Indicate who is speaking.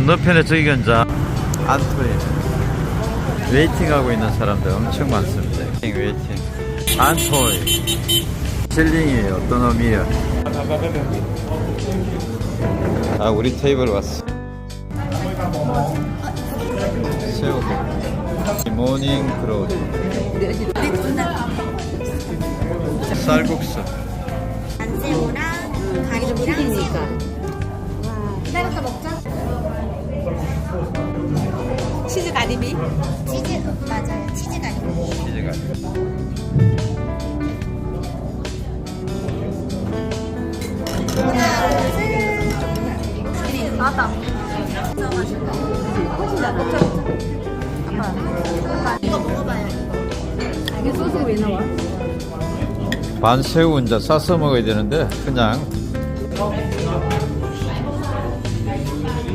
Speaker 1: 건너편에 저기 견자. 안토인 웨이팅하고 있는 사람들 엄청 많습니다. 웨이팅 웨이팅. 안토인 칠링이 어떤 의미야? 아 우리 테이블 왔어. 새우 모닝 크로즈. 쌀국수.
Speaker 2: 안새우랑? 가리비랑 기다렸다 먹 치즈 가리비. 치즈 맞아요. 치즈 가리비.
Speaker 1: 치즈가
Speaker 2: 맞다. 진짜 맛있다. 훨씬 나 먹자 먹자. 이거 먹어봐요. 이게 소스가 왜 나와?
Speaker 1: 반 새우 이제 싸서 먹어야 되는데 그냥